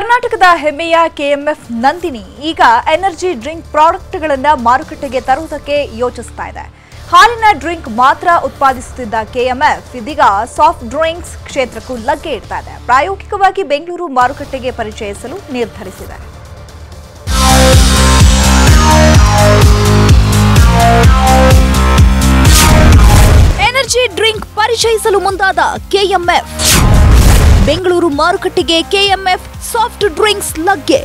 ಕರ್ನಾಟಕದ ಹೆಮ್ಮೆಯ ಕೆಎಂಎಫ್ ನಂದಿನಿ ಈಗ ಎನರ್ಜಿ ಡ್ರಿಂಕ್ ಪ್ರಾಡಕ್ಟ್ಗಳನ್ನ ಮಾರುಕಟ್ಟೆಗೆ ತರುವುದಕ್ಕೆ ಯೋಚಿಸ್ತಾ ಇದೆ. ಹಾಲಿನ ಡ್ರಿಂಕ್ ಮಾತ್ರ ಉತ್ಪಾದಿಸುತ್ತಿದ್ದ ಕೆಎಂಎಫ್ ಇದೀಗ ಸಾಫ್ಟ್ ಡ್ರಿಂಕ್ಸ್ ಕ್ಷೇತ್ರಕ್ಕೂ ಲಗ್ಗೆ ಇಡ್ತಾ ಇದೆ. ಪ್ರಾಯೋಗಿಕವಾಗಿ ಬೆಂಗಳೂರು ಮಾರುಕಟ್ಟೆಗೆ ಪರಿಚಯಿಸಲು ನಿರ್ಧರಿಸಿದೆ. ಎನರ್ಜಿ ಡ್ರಿಂಕ್ ಪರಿಚಯಿಸಲು ಮುಂದಾದ ಕೆಎಂಎಫ್. ಬೆಂಗಳೂರು ಮಾರುಕಟ್ಟೆಗೆ ಕೆಎಂಎಫ್ ಸಾಫ್ಟ್ ಡ್ರಿಂಕ್ಸ್ ಲಗ್ಗೆ.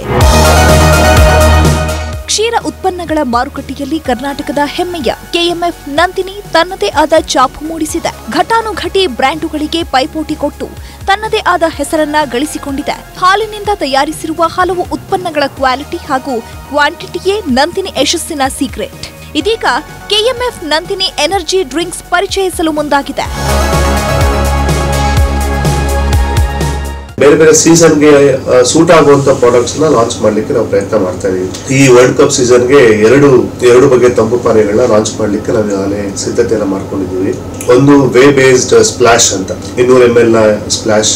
ಕ್ಷೀರ ಉತ್ಪನ್ನಗಳ ಮಾರುಕಟ್ಟೆಯಲ್ಲಿ ಕರ್ನಾಟಕದ ಹೆಮ್ಮೆಯ ಕೆಎಂಎಫ್ ನಂದಿನಿ ತನ್ನದೇ ಆದ ಛಾಪು ಮೂಡಿಸಿದೆ. ಘಟಾನುಘಟಿ ಬ್ರ್ಯಾಂಡುಗಳಿಗೆ ಪೈಪೋಟಿ ಕೊಟ್ಟು ತನ್ನದೇ ಆದ ಹೆಸರನ್ನ ಗಳಿಸಿಕೊಂಡಿದೆ. ಹಾಲಿನಿಂದ ತಯಾರಿಸಿರುವ ಹಲವು ಉತ್ಪನ್ನಗಳ ಕ್ವಾಲಿಟಿ ಹಾಗೂ ಕ್ವಾಂಟಿಟಿಯೇ ನಂದಿನಿ ಯಶಸ್ಸಿನ ಸೀಕ್ರೆಟ್. ಇದೀಗ ಕೆಎಂಎಫ್ ನಂದಿನಿ ಎನರ್ಜಿ ಡ್ರಿಂಕ್ಸ್ ಪರಿಚಯಿಸಲು ಮುಂದಾಗಿದೆ. ಬೇರೆ ಬೇರೆ ಸೀಸನ್ಗೆ ಸೂಟ್ ಆಗುವಂತ ಪ್ರಾಡಕ್ಟ್ಸ್ನ ಲಾಂಚ್ ಮಾಡ್ಲಿಕ್ಕೆ ನಾವು ಪ್ರಯತ್ನ ಮಾಡ್ತಾ ಇದೀವಿ. ಈ ವರ್ಲ್ಡ್ ಕಪ್ ಸೀಸನ್ಗೆ ಎರಡು ಎರಡು ಬಗೆಯ ತಂಪು ಪಾನೀಯಗಳನ್ನ ಲಾಂಚ್ ಮಾಡ್ಲಿಕ್ಕೆ ನಾವು ಈಗಾಗಲೇ ಸಿದ್ಧತೆಯನ್ನ ಮಾಡ್ಕೊಂಡಿದ್ದೀವಿ. ಒಂದು ವೇ ಬೇಸ್ಡ್ ಸ್ಪ್ಲಾಶ್ ಅಂತ. ಇನ್ನೂರು ಎಂ ಎಲ್ನ ಸ್ಪ್ಲಾಶ್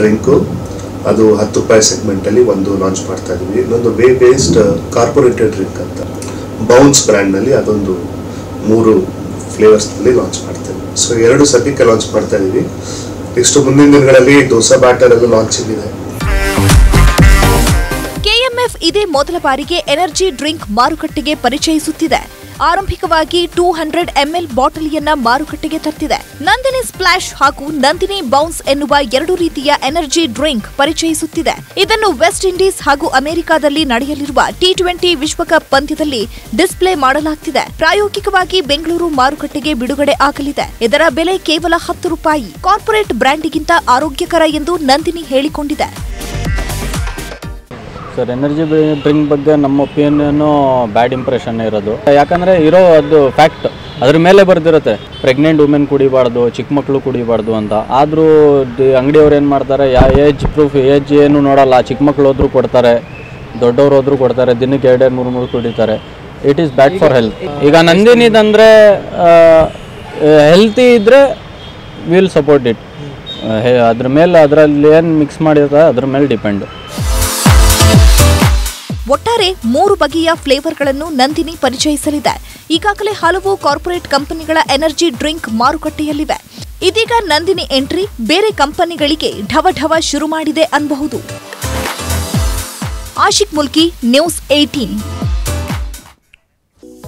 ಡ್ರಿಂಕು ಅದು ಹತ್ತು ರೂಪಾಯಿ ಸೆಗ್ಮೆಂಟ್ ಅಲ್ಲಿ ಒಂದು ಲಾಂಚ್ ಮಾಡ್ತಾ ಇದೀವಿ. ಇನ್ನೊಂದು ವೇ ಬೇಸ್ಡ್ ಕಾರ್ಪೊರೇಟೆಡ್ ಡ್ರಿಂಕ್ ಅಂತ. ಬೌನ್ಸ್ ಬ್ರ್ಯಾಂಡ್ನಲ್ಲಿ ಅದೊಂದು ಮೂರು ಫ್ಲೇವರ್ಸ್ನಲ್ಲಿ ಲಾಂಚ್ ಮಾಡ್ತೇವೆ ಸೊ ಎರಡು ಸದ್ಯಕ್ಕೆ ಲಾಂಚ್ ಮಾಡ್ತಾ ಇದೀವಿ. ನೆಕ್ಸ್ಟ್ ಮುಂದಿನ ದಿನಗಳಲ್ಲಿ ದೋಸಾ ಬ್ಯಾಟರ್ ಎಲ್ಲ ಲಾಂಚಿಂಗ್ ಇದೆ ಕೆಎಂಎಫ್ ಇದೇ ಮೊದಲ ಬಾರಿಗೆ ಎನರ್ಜಿ ಡ್ರಿಂಕ್ ಮಾರುಕಟ್ಟೆಗೆ ಪರಿಚಯಿಸುತ್ತಿದೆ. ಆರಂಭಿಕವಾಗಿ ಟೂ ಹಂಡ್ರೆಡ್ ಎಂಎಲ್ ಬಾಟಲಿಯನ್ನ ಮಾರುಕಟ್ಟೆಗೆ ತರ್ತಿದೆ. ನಂದಿನಿ ಸ್ಪ್ಲಾಶ್ ಹಾಗೂ ನಂದಿನಿ ಬೌನ್ಸ್ ಎನ್ನುವ ಎರಡು ರೀತಿಯ ಎನರ್ಜಿ ಡ್ರಿಂಕ್ ಪರಿಚಯಿಸುತ್ತಿದೆ. ಇದನ್ನು ವೆಸ್ಟ್ ಇಂಡೀಸ್ ಹಾಗೂ ಅಮೆರಿಕಾದಲ್ಲಿ ನಡೆಯಲಿರುವ ಟಿ ಟ್ವೆಂಟಿ ವಿಶ್ವಕಪ್ ಪಂದ್ಯದಲ್ಲಿ ಡಿಸ್ಪ್ಲೇ ಮಾಡಲಾಗ್ತಿದೆ. ಪ್ರಾಯೋಗಿಕವಾಗಿ ಬೆಂಗಳೂರು ಮಾರುಕಟ್ಟೆಗೆ ಬಿಡುಗಡೆ ಆಗಲಿದೆ. ಇದರ ಬೆಲೆ ಕೇವಲ ಹತ್ತು ರೂಪಾಯಿ. ಕಾರ್ಪೊರೇಟ್ ಬ್ರ್ಯಾಂಡಿಗಿಂತ ಆರೋಗ್ಯಕರ ಎಂದು ನಂದಿನಿ ಹೇಳಿಕೊಂಡಿದೆ. ಸರ್ ಎನರ್ಜಿ ಡ್ರಿಂಕ್ ಬಗ್ಗೆ ನಮ್ಮ ಒಪಿನಿಯನ್ನು ಬ್ಯಾಡ್ ಇಂಪ್ರೆಷನ್ ಇರೋದು. ಯಾಕಂದರೆ ಇರೋ ಅದು ಫ್ಯಾಕ್ಟ್ ಅದ್ರ ಮೇಲೆ ಬರ್ದಿರುತ್ತೆ. ಪ್ರೆಗ್ನೆಂಟ್ ವುಮೆನ್ ಕುಡಿಬಾರ್ದು, ಚಿಕ್ಕ ಮಕ್ಕಳು ಕುಡಿಬಾರ್ದು ಅಂತ. ಆದರೂ ಅಂಗಡಿಯವ್ರು ಏನು ಮಾಡ್ತಾರೆ ಏಜ್ ಪ್ರೂಫ್ ಏಜ್ ಏನು ನೋಡಲ್ಲ. ಚಿಕ್ಕ ಮಕ್ಕಳು ಹೋದ್ರೂ ಕೊಡ್ತಾರೆ, ದೊಡ್ಡವ್ರು ಹೋದ್ರೂ ಕೊಡ್ತಾರೆ, ದಿನಕ್ಕೆ ಎರಡೆರಡು ಮೂರು ಮೂರು ಕುಡಿತಾರೆ. It is bad for health ಈಗ ನಂದಿನಿದಂದರೆ ಹೆಲ್ತಿ ಇದ್ದರೆ ವಿಲ್ ಸಪೋರ್ಟ್ ಇಟ್ ಅದ್ರ ಮೇಲೆ ಅದರಲ್ಲಿ ಏನು ಮಿಕ್ಸ್ ಮಾಡಿರ್ತಾರೆ, ಅದ್ರ ಮೇಲೆ ಡಿಪೆಂಡ್ ಒಟ್ಟಾರೆ ಮೂರು ಬಗೆಯ ಫ್ಲೇವರ್ಗಳನ್ನು ನಂದಿನಿ ಪರಿಚಯಿಸಲಿದೆ. ಈಗಾಗಲೇ ಹಲವು ಕಾರ್ಪೊರೇಟ್ ಕಂಪನಿಗಳ ಎನರ್ಜಿ ಡ್ರಿಂಕ್ ಮಾರುಕಟ್ಟೆಯಲ್ಲಿವೆ. ಇದೀಗ ನಂದಿನಿ ಎಂಟ್ರಿ, ಬೇರೆ ಕಂಪನಿಗಳಿಗೆ ಢವ ಶುರು ಮಾಡಿದೆ ಅನ್ಬಹುದು ಆಶಿಕ್ ಮುಲ್ಕಿ, ನ್ಯೂಸ್ ಏಟೀನ್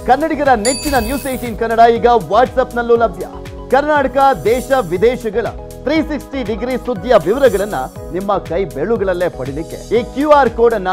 ಕನ್ನಡಿಗರ ನೆಚ್ಚಿನ ನ್ಯೂಸ್ ಏಟೀನ್ ಕನ್ನಡ ಈಗ ವಾಟ್ಸ್ಆಪ್ನಲ್ಲೂ ಲಭ್ಯ. ಕರ್ನಾಟಕ, ದೇಶ, ವಿದೇಶಗಳ ತ್ರೀ ಸಿಕ್ಸ್ಟಿ ಡಿಗ್ರಿ ಸುದ್ದಿಯ ವಿವರಗಳನ್ನ ನಿಮ್ಮ ಕೈ ಬೆಳುಗಳಲ್ಲೇ ಪಡಿಲಿಕ್ಕೆ ಈ ಕ್ಯೂ ಆರ್ ಕೋಡ್ ಅನ್ನ